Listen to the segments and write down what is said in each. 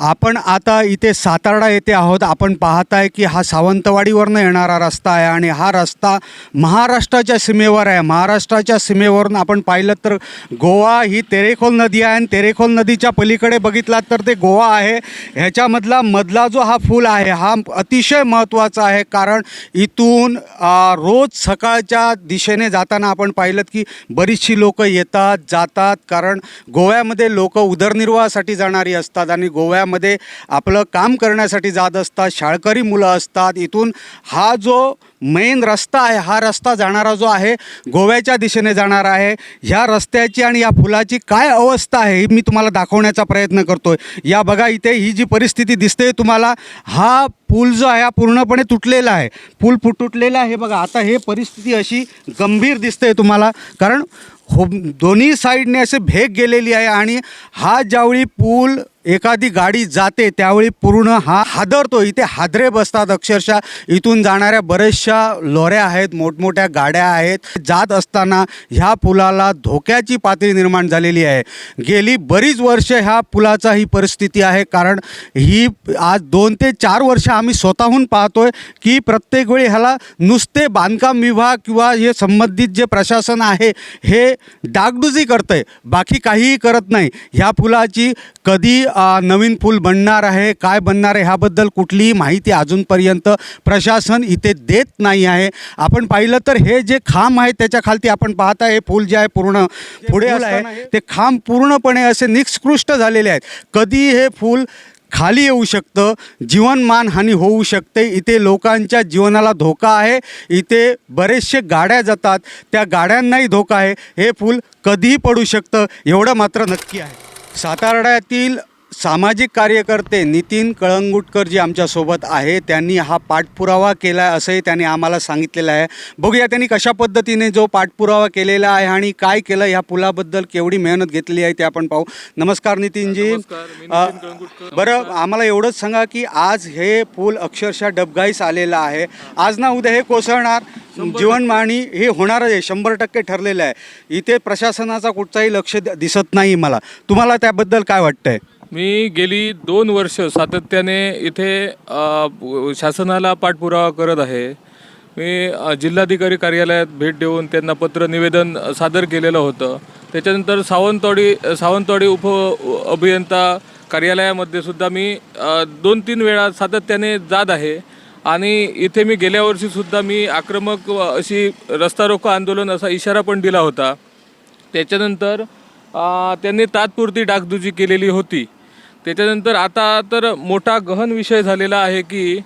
आपण आता इथे सातारडा येथे आहोत. आपण पाहताय की हा सावंतवाडीवरनं येणारा रस्ता आहे आणि हा रस्ता महाराष्ट्राच्या सीमेवर आहे. महाराष्ट्राच्या सीमेवरून आपण पाहिलं तर गोवा ही तेरेखोल नदी आहे आणि तेरेखोल नदीच्या पलीकडे बघितलात तर ते गोवा आहे. ह्याच्यामधला मधला जो हा फूल आहे हा अतिशय महत्त्वाचा आहे कारण इथून रोज सकाळच्या दिशेने जाताना आपण पाहिलं की बरीचशी लोकं येतात जातात कारण गोव्यामध्ये लोक उदरनिर्वाहासाठी जाणारी असतात आणि गोव्यामध्ये आपलं काम करण्यासाठी जात असतात शाळकरी मुलं असतात. इथून हा जो मेन रस्ता आहे हा रस्ता जाणारा जो आहे गोव्याच्या दिशेने जाणार आहे. ह्या रस्त्याची आणि या फुलाची काय अवस्था आहे ही मी तुम्हाला दाखवण्याचा प्रयत्न करतो आहे या बघा इथे ही जी परिस्थिती दिसते तुम्हाला हा पूल जो आहे हा पूर्णपणे तुटलेला आहे. पूल फुट तुटलेला आहे बघा. आता हे परिस्थिती अशी गंभीर दिसते तुम्हाला कारण हो दोन्ही साईडने असे भेग गेलेली आहे आणि हा ज्यावेळी पूल एखादी गाडी जाते त्यावेळी पूर्ण हा हादरतो. इथे हादरे बसतात अक्षरशः. इथून जाणाऱ्या बऱ्याचशा लोऱ्या आहेत मोठमोठ्या गाड्या आहेत. जात असताना ह्या पुलाला धोक्याची पातळी निर्माण झालेली आहे. गेली बरीच वर्ष ह्या पुलाचा ही परिस्थिती आहे. कारण ही आज दोन ते चार वर्ष आम्ही स्वतःहून पाहतोय की प्रत्येक वेळी ह्याला नुसते बांधकाम विभाग किंवा हे संबंधित जे प्रशासन आहे हे डागडुजी करतं आहे बाकी काहीही करत नाही. ह्या पुलाची कधी नवीन पूल बनणार आहे काय बनणार आहे ह्याबद्दल कुठलीही माहिती अजूनपर्यंत प्रशासन इथे देत नाही आहे. आपण पाहिलं तर हे जे खांब आहे त्याच्या खालती आपण पाहता हे पूल जे आहे पूर्ण पुढे आहे. ते खांब पूर्णपणे असे निष्कृष्ट झालेले आहेत. कधी हे फूल खाली येऊ शकतं जीवनमान हानी होऊ शकते. इथे लोकांच्या जीवनाला धोका आहे. इथे बरेचसे गाड्या जातात. त्या गाड्यांनाही धोका आहे. हे फूल कधीही पडू शकतं एवढं मात्र नक्की आहे. सातारड्यातील सामाजिक कार्यकर्ते नितीन कळंगुटकर जी आमच्यासोबत आहे त्यांनी हा पाठपुरावा केला आहे असंही त्यांनी आम्हाला सांगितलेलं आहे. बघूया त्यांनी कशा पद्धतीने जो पाठपुरावा केलेला आहे आणि काय केलं ह्या पुलाबद्दल केवढी मेहनत घेतली आहे ते आपण पाहू. नमस्कार नितीनजी. बरं आम्हाला एवढंच सांगा की आज हे पूल अक्षरशः डबघाईस आलेलं आहे. आज ना उद्या हे कोसळणार. जीवनमानी हे होणारच आहे शंभर टक्के ठरलेलं आहे. इथे प्रशासनाचा कुठचाही लक्ष दिसत नाही मला. तुम्हाला त्याबद्दल काय वाटतंय? मी गेली दोन वर्ष सातत्याने इथे अ, शासनाला पाठपुरावा करत आहे. मी अ, जिल्हाधिकारी कार्यालयात भेट देऊन त्यांना पत्र निवेदन सादर केलेलं होतं. त्याच्यानंतर सावंतवाडी सावंतवाडी उप अभियंता कार्यालयामध्ये सुद्धा मी दोन तीन वेळा सातत्याने जात आहे. आणि इथे मी गेल्या वर्षीसुद्धा मी आक्रमक व अशी रस्ता रोको आंदोलन असा इशारा पण दिला होता. त्याच्यानंतर अ, त्यांनी तात्पुरती डागदुजी केलेली होती. त्याच्यानंतर आता तर मोठा गहन विषय झालेला आहे की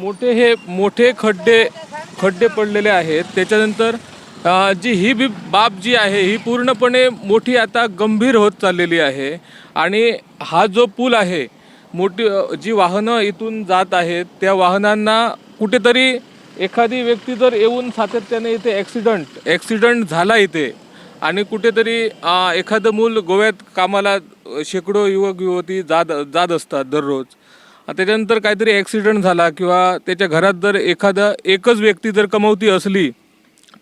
मोठे हे मोठे खड्डे खड्डे पडलेले आहेत. त्याच्यानंतर जी ही बी बाब जी आहे ही पूर्णपणे मोठी आता गंभीर होत चाललेली आहे. आणि हा जो पूल आहे मोठी जी वाहनं इथून जात आहेत त्या वाहनांना कुठेतरी एखादी व्यक्ती जर येऊन सातत्याने इथे ॲक्सिडंट ॲक्सिडंट झाला इथे आणि कुठेतरी एखादं मूल गोव्यात कामाला शेकडो युवक युवती जात जात असतात दररोज. त्याच्यानंतर काहीतरी ॲक्सिडंट झाला किंवा त्याच्या घरात जर एखादा एकच व्यक्ती जर कमवती असली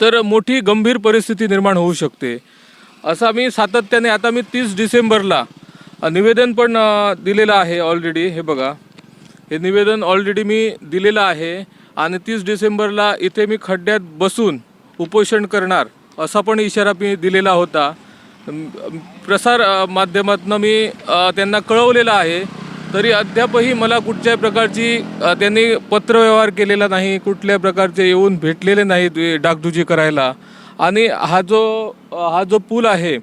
तर मोठी गंभीर परिस्थिती निर्माण होऊ शकते. असा मी सातत्याने आता मी तीस डिसेंबरला निवेदन पण दिलेलं आहे ऑलरेडी हे बघा. हे निवेदन ऑलरेडी मी दिलेलं आहे. आणि तीस डिसेंबरला इथे मी खड्ड्यात बसून उपोषण करणार. असा पण इशारा मी दिलेला होता. प्रसार माध्यमातून मी त्यांना कळवलेलं आहे. तरी अद्यापही मला कुठच्याही प्रकारची त्यांनी पत्रव्यवहार केलेला नाही कुठल्या प्रकारचे येऊन भेटलेले नाहीत डागडुजी करायला. आणि हा जो हा जो पूल आहे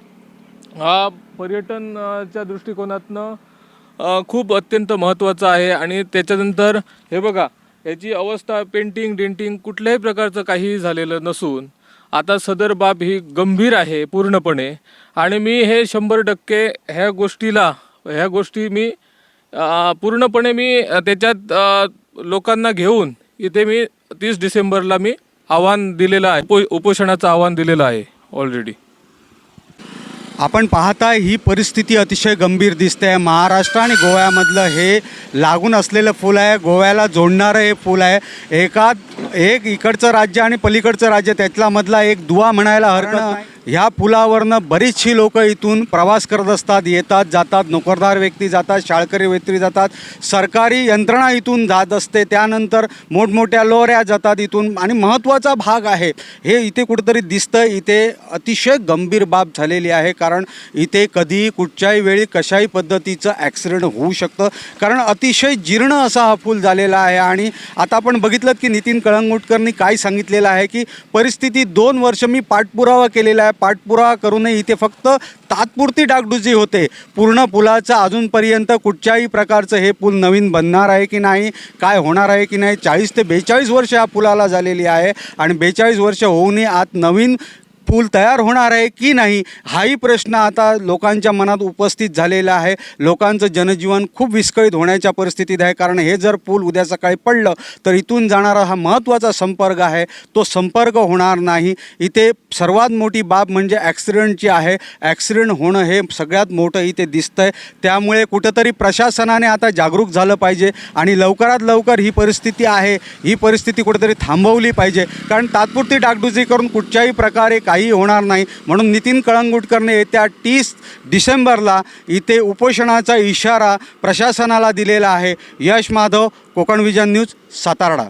हा पर्यटनच्या दृष्टिकोनातनं खूप अत्यंत महत्त्वाचा आहे. आणि त्याच्यानंतर हे बघा याची अवस्था पेंटिंग डेंटिंग कुठल्याही प्रकारचं काहीही झालेलं नसून आता सदर बाब ही गंभीर आहे पूर्णपणे. आणि मी हे शंभर टक्के ह्या गोष्टीला ह्या गोष्टी मी पूर्णपणे मी त्याच्यात लोकांना घेऊन इथे मी तीस डिसेंबरला मी आव्हान दिलेलं आहे उपोषणाचं आव्हान दिलेलं आहे ऑलरेडी आपण पाहताय ही परिस्थिती अतिशय गंभीर दिसते. आहे महाराष्ट्र आणि गोव्यामधलं हे लागून असलेलं फूल आहे. गोव्याला जोडणारं हे फूल आहे. एका एक इकडचं राज्य आणि पलीकडचं राज्य त्यातला मधला एक दुवा म्हणायला हरकत नाही. ह्या पुलावरनं बरीचशी लोक इथून प्रवास करत असतात येतात जातात नोकरदार व्यक्ती जातात शाळकरी व्यक्ती जातात सरकारी यंत्रणा इथून जात असते त्यानंतर मोठमोठ्या लोऱ्या जातात इथून आणि महत्त्वाचा भाग आहे. हे इथे कुठंतरी दिसतं इथे अतिशय गंभीर बाब झालेली आहे कारण इथे कधी कुठच्याही वेळी कशाही पद्धतीचं ॲक्सिडेंट होऊ शकतं. कारण अतिशय जीर्ण असा हा पूल झालेला आहे आणि आता आपण बघितलं की नितीन कळंगुटकरनी काय सांगितलेलं आहे की परिस्थिती दोन वर्ष मी पाठपुरावा केलेला आहे पाठपुरा करूनही इथे फक्त तात्पुरती डागडुजी होते. पूर्ण पुलाचं अजूनपर्यंत कुठच्याही प्रकारचं हे पूल नवीन बनणार आहे की नाही काय होणार आहे की नाही चाळीस ते बेचाळीस वर्ष या पुलाला झालेली आहे आणि बेचाळीस वर्ष होऊनही आत नवीन पूल तयार होणार आहे की नाही हाही प्रश्न आता लोकांच्या मनात उपस्थित झालेला आहे. लोकांचं जनजीवन खूप विस्कळीत होण्याच्या परिस्थितीत आहे. कारण हे जर पूल उद्या सकाळी पडलं तर इथून जाणारा हा महत्त्वाचा संपर्क आहे. तो संपर्क होणार नाही. इथे सर्वात मोठी बाब म्हणजे ॲक्सिडेंटची आहे. ॲक्सिडेंट होणं हे सगळ्यात मोठं इथे दिसतंय. त्यामुळे कुठंतरी प्रशासनाने आता जागरूक झालं पाहिजे आणि लवकरात लवकर ही परिस्थिती आहे. ही परिस्थिती कुठेतरी थांबवली पाहिजे. कारण तात्पुरती डागडुजी करून कुठच्याही प्रकारे काही काही होणार नाही. म्हणून नितीन कळंगुटकरने येत्या तीस डिसेंबरला इथे उपोषणाचा इशारा प्रशासनाला दिलेला आहे. Yash Madhav Konkan vision news सातारडा.